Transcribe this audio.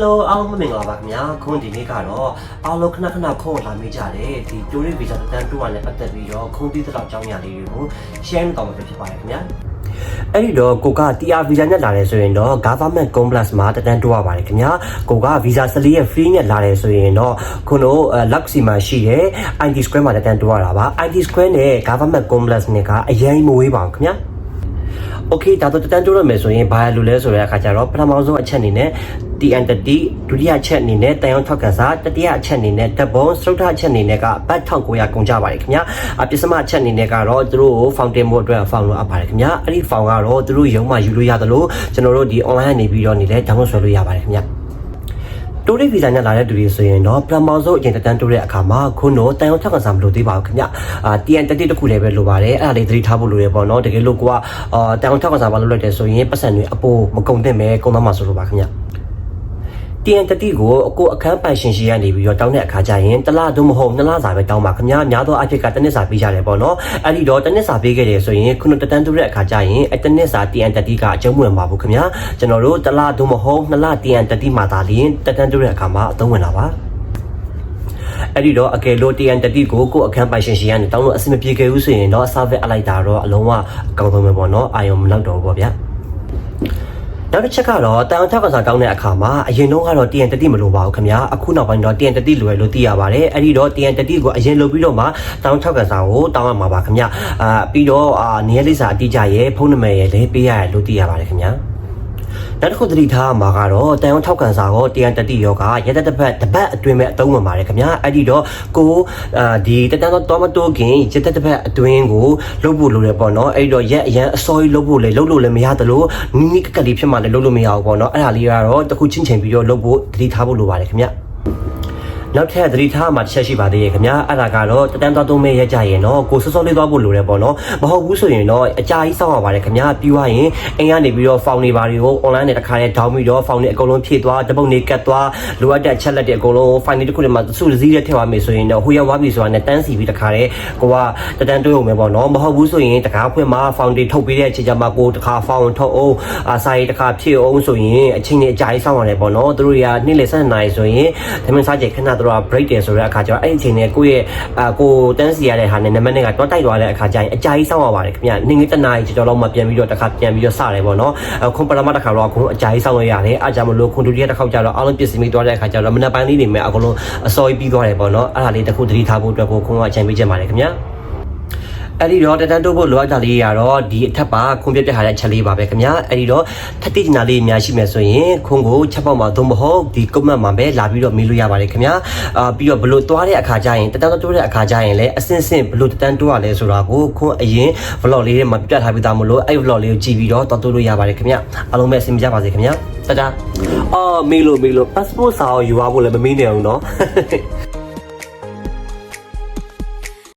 Hello အားလုံးမင်္ဂလာပါခင်ဗျာခွန်ဒီနေ့ကတော့အားလုံးခဏခဏခုံလာမိကြတယ်ဒီ Tourist Visa တန်တူရနဲ့ပတ်သက်ပြီးတော့ခုံပြီးတော့အကြောင်းအရာလေးတွေကို share လုပ်မှာဖြစ်ပါတယ်ခင်ဗျာအဲ့ဒီတော့ကိုက TR visa နဲ့လာတယ်ဆိုရင်တော့ government complex မှာတန်တူရပါတယ်ခင်ဗျာကိုက visa 14ရဲ့ free နဲ့လာတယ်ဆိုရင်တော့ခုနက luxury မှာရှိတဲ့ IT square မှာတန်တူရတာပါ IT square နဲ့ government complex နဲ့ကအရင်မဝေးပါဘူးခင်ဗျာ โอเคဒါတော့တန်းတိုးရမယ်ဆိုရင်ဘာလို့လဲဆိုတဲ့အခါကျတော့ပထမဆုံးအချက်အနေနဲ့ TNT ဒုတိယအချက်အနေနဲ့တန်ရုံထောက်ကန်စာတတိယအချက်အနေနဲ့တပ်ပုံစတုထအချက်အနေနဲ့ကဘတ်1900ကုန်ကြပါတယ်ခင်ဗျာအပစ္စမအချက်အနေနဲ့ကတော့သူတို့ကို fountain မို့အတွက် found လို့အပ်ပါတယ်ခင်ဗျာအဲ့ဒီ found ကတော့သူတို့ရုံးမှာယူလို့ရသလိုကျွန်တော်တို့ဒီ online ကနေပြီးတော့နေလဲ download ဆွဲလို့ရပါတယ်ခင်ဗျာ တိုးရိဗီဇာနဲ့လာတဲ့သူတွေဆိုရင်တော့ပထမဆုံးအရင်တန်းတိုးတဲ့အခါမှာခုနတန်ရုံထောက်ကန်စာမလို့သေးပါဘူးခင်ဗျအာ TNT တစ်ခုလည်းပဲလိုပါတယ်အဲ့ဒါလေးသတိထားဖို့လိုရပေါ့နော်တကယ်လို့ကိုကအာတန်ရုံထောက်ကန်စာမလုပ်လိုက်တယ်ဆိုရင်ပတ်စံတွေအပိုမကုန်သင့်ပဲကုန်သွားမှာဆိုလိုပါခင်ဗျ TN တတိကိုအကိုအခန်းပိုင်ရှင်ရှိရနေပြီးတော့တောင်းတဲ့အခါကျရင်တစ်လသို့မဟုတ်နှစ်လစာပဲတောင်းပါခင်ဗျာများသောအားဖြင့်ကတစ်နှစ်စာပေးကြတယ်ပေါ့နော်အဲ့ဒီတော့တစ်နှစ်စာပေးခဲ့တယ်ဆိုရင်ခုနှစ်တန်းတူတဲ့အခါကျရင်အဲ့တစ်နှစ်စာ TN တတိကအကျုံးဝင်ပါဘူးခင်ဗျာကျွန်တော်တို့တစ်လသို့မဟုတ်နှစ်လ TN တတိမှာသာလျှင်တန်းတူတဲ့အခါမှာအသုံးဝင်တာပါအဲ့ဒီတော့အကယ်လို့ TN တတိကိုကိုအခန်းပိုင်ရှင်ရှိရနေတောင်းလို့အဆင်မပြေခဲ့ဘူးဆိုရင်တော့ service အလိုက်တာတော့အလုံးဝအကောင်းဆုံးပဲပေါ့နော်အာယုံမလောက်တော့ဘူးပေါ့ဗျာ နောက်တစ်ချက်ကတော့တန်အောင်ထောက်ကစားတောင်းတဲ့အခါမှာအရင်တော့ကတော့ TN တတိမလိုပါဘူးခင်ဗျာအခုနောက်ပိုင်းတော့ TN တတိလိုရလို့သိရပါတယ်အဲ့ဒီတော့ TN တတိကိုအရင်လိုပြီးတော့မှတန်အောင်ထောက်ကစားကိုတောင်းရမှာပါခင်ဗျာအာပြီးတော့အာနေရာလိပ်စာအတိအကျရဲ့ဖုန်းနံပါတ်ရဲ့လည်းပေးရရလို့သိရပါတယ်ခင်ဗျာ နောက်တစ်ခုသတိထားမှာကတော့တန်အောင်ထောက်ကန်စာကိုတန်တတိယောကရက်သက်တစ်ပတ်တစ်ပတ်အတွင်းမဲ့အသုံးဝင်ပါတယ်ခင်ဗျာအဲ့ဒီတော့ကိုအာဒီတတန်တော့တော့မတိုးခင်ရက်သက်တစ်ပတ်အတွင်းကိုလုပ်ဖို့လိုတယ်ပေါ့နော်အဲ့ဒီတော့ရက်အရန်အစောကြီးလုပ်ဖို့လေလုပ်လို့လည်းမရသလိုနီးနီးကက်ကက်လေးဖြစ်မှလည်းလုပ်လို့မရဘူးပေါ့နော်အဲ့ဒါလေးကတော့တစ်ခုချင်းချင်းပြီးတော့လုပ်ဖို့သတိထားဖို့လိုပါတယ်ခင်ဗျာ နောက်ထပ်သတိထားမှတစ်ချက်ရှိပါသေးရဲ့ခင်ဗျာအဲ့ဒါကတော့တတန်းသွားသုံးမဲ့ရကြရင်တော့ကိုစောစောလေးသွားဖို့လိုတယ်ပေါ့နော်မဟုတ်ဘူးဆိုရင်တော့အကြာကြီးစောင့်ရပါတယ်ခင်ဗျာပြီးသွားရင်အိမ်ကနေပြီးတော့ဖောင်နေပါတွေကို online နဲ့တစ်ခါနဲ့ဒေါင်းပြီးတော့ဖောင်နေအကုန်လုံးဖြည့်သွားတပုတ်နေကတ်သွားလိုအပ်တဲ့ချက်လက်တွေအကုန်လုံး file တစ်ခုထဲမှာစုစည်းတဲ့ထည့်သွားမယ်ဆိုရင်တော့ဟိုရောက်သွားပြီဆိုတာနဲ့တန်းစီပြီးတစ်ခါနဲ့ကိုကတတန်းတွေးအောင်မယ်ပေါ့နော်မဟုတ်ဘူးဆိုရင်တကားဖွင့်မှာဖောင်တွေထုတ်ပြီးတဲ့အချိန်ကျမှကိုတစ်ခါဖောင်ထုတ်အောင်အာစာရေးတစ်ခါဖြည့်အောင်ဆိုရင်အချိန်နဲ့အကြာကြီးစောင့်ရတယ်ပေါ့နော်သူတို့တွေကနေ့လယ်7နာရီဆိုရင်သမင်းစားချိန်ခဏသူတို့က break တယ်ဆိုတဲ့အခါကျတော့အဲ့ဒီအချိန်နဲ့ကိုယ့်ရဲ့အာကိုတန်းစီရတဲ့ဟာနဲ့နံပါတ်နဲ့ကတွားတိုက်သွားတဲ့အခါကျရင်အကြာကြီးစောင့်ရပါတယ်ခင်ဗျနေ့ငယ်တနားကြီးကျော်လောက်မှပြန်ပြီးတော့တစ်ခါပြန်ပြီးတော့စတယ်ပေါ့နော်အခုပရမတစ်ခါတော့အခုအကြာကြီးစောင့်ရရတယ်အားကြောင့်မလို့ခွန်တူရီတစ်ခါကျတော့အားလုံးပြည့်စည်ပြီးသွားတဲ့အခါကျတော့မနက်ပိုင်းလေးနေမဲ့အကုန်လုံးအစောကြီးပြီးသွားတယ်ပေါ့နော်အဲ့ဒါလေးတစ်ခုသတိထားဖို့အတွက်ကိုခွန်ကအချိန်ပေးချက်ပါတယ်ခင်ဗျာ အဲ့ဒီတော့တတန်းတိုးဖို့လိုအပ်တာလေးကတော့ဒီအထက်ပါခွန်ပြတ်တဲ့ဟာတဲ့ချက်လေးပါပဲခင်ဗျာအဲ့ဒီတော့ထပ်တိကျနာလေးအများရှိမယ်ဆိုရင်ခွန်ကိုချက်ပေါက်မှာသို့မဟုတ်ဒီကုတ်မတ်မှာပဲလာပြီးတော့မေးလို့ရပါတယ်ခင်ဗျာအာပြီးတော့ဘလို့သွားတဲ့အခါကျရင်တတန်းတိုးတဲ့အခါကျရင်လည်းအစင်းစင်းဘလို့တတန်းတိုးရလဲဆိုတာကိုခွန်အရင် vlog လေးထဲမှာပြတ်ထားပြီးသားမလို့အဲ့ vlog လေးကိုကြည့်ပြီးတော့တော်တိုးလို့ရပါတယ်ခင်ဗျာအားလုံးပဲအဆင်ပြေကြပါစေခင်ဗျာတတာအော်မေးလို့မေးလို့ passport စာကိုယူရဖို့လည်းမမေးနေအောင်နော်